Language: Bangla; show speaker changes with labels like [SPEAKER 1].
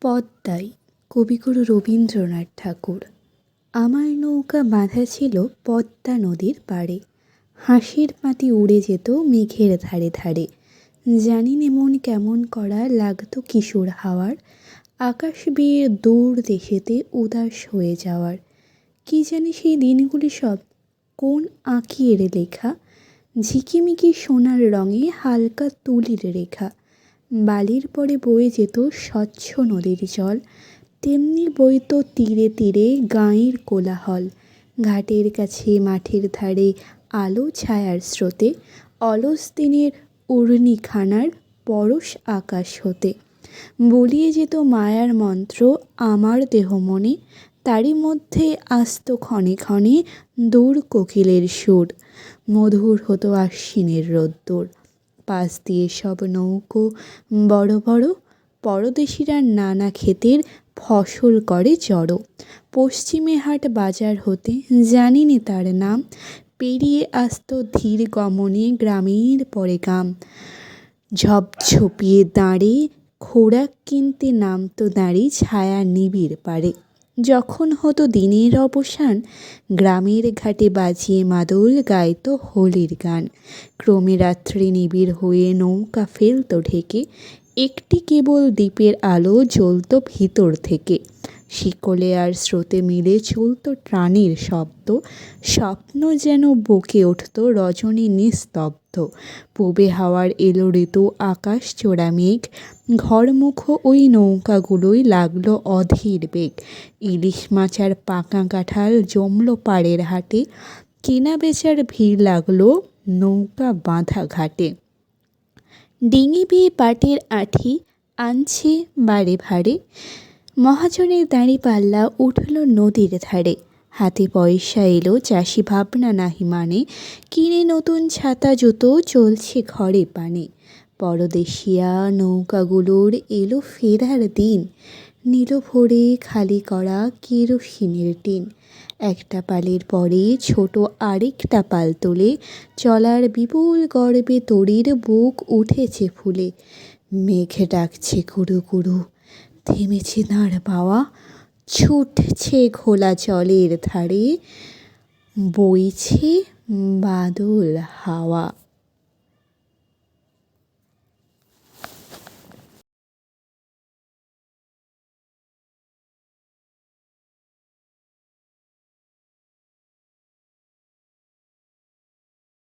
[SPEAKER 1] পদ্মায় কবিগুরু রবীন্দ্রনাথ ঠাকুর। আমার নৌকা বাঁধা ছিল পদ্মা নদীর পাড়ে। হাঁসের পাতি উড়ে যেত মেঘের ধারে ধারে। জানি মন কেমন করা লাগতো কিশোর হাওয়ার। আকাশ বেয়ে দূর দেশেতে উদাস হয়ে যাওয়ার। কি জানি সেই দিনগুলি সব, কোন আঁকিয়ের লেখা? ঝিকিমিকি সোনার রঙে হালকা তুলির রেখা। বালির পরে বয়ে যেত স্বচ্ছ নদীর জল। তেমনি বইতো তীরে তীরে গাঁয়ের কোলাহল। ঘাটের কাছে মাঠের ধারে আলো ছায়ার স্রোতে, অলস দিনের উর্নিখানার পরশ আকাশ হতে। বলিয়ে যেত মায়ার মন্ত্র আমার দেহ মনে, তারই মধ্যে আসতো ক্ষণে ক্ষণে দূর কোকিলের সুর। মধুর হতো আশ্বিনের রোদ্দুর। পাশ দিয়ে সব নৌকো বড় বড় পরদেশিরা নানা ক্ষেতের ফসল করে জড়ো পশ্চিমে হাট বাজার হতে জানি নে তার নাম, পেরিয়ে আসতো ধীর গমনে গ্রামের পরে গ্রাম ঝপঝপিয়ে দাঁড়ে খোরাক কিনতে নামতো দাঁড়ি ছায়া নিবিড় পারে। যখন হতো দিনের অবসান, গ্রামের ঘাটে বাজিয়ে মাদল গাইত হোলির গান। ক্রমে রাত্রি নিবিড় হয়ে নৌকা ফেলত ঢেকে, একটি কেবল দ্বীপের আলো জ্বলত ভিতর থেকে। শিকলে আর স্রোতে মিলে চলতো প্রাণীর শব্দ। স্বপ্ন যেন বকে উঠত রজনী নিস্তব্ধ। পূবে হাওয়ার এলো ঋতু, আকাশ চোরা মেঘ। ঘরমুখ ওই নৌকাগুলোই লাগল অধীর বেগ। ইলিশ মাছ আর পাকা কাঁঠাল জমলো পাড়ের হাটে। কেনা বেচার ভিড় লাগল নৌকা বাঁধা ঘাটে। ডিঙি বিয়ে পাটের আঠি আনছে বারে ভারে। মহাজনের দাঁড়ি পাল্লা উঠল নদীর ধারে। হাতে পয়সা এলো চাষি ভাবনা নাহি মানে কিনে নতুন ছাতা জুতো চলছে ঘরে পানে। পরদেশিয়া নৌকাগুলোর এলো ফেরার দিন, নীল ভরে খালি করা কেরোসিনের টিন। একটা পালের পরে ছোট আরেকটা পাল তোলে, চলার বিপুল গর্বে তরির বুক উঠেছে ফুলে। মেঘ ডাকছে কুড়ু কুড়ু থেমেছে দাঁড় পাওয়া। ছুটছে ঘোলা জলের ধারে বইছে বাদল হাওয়া।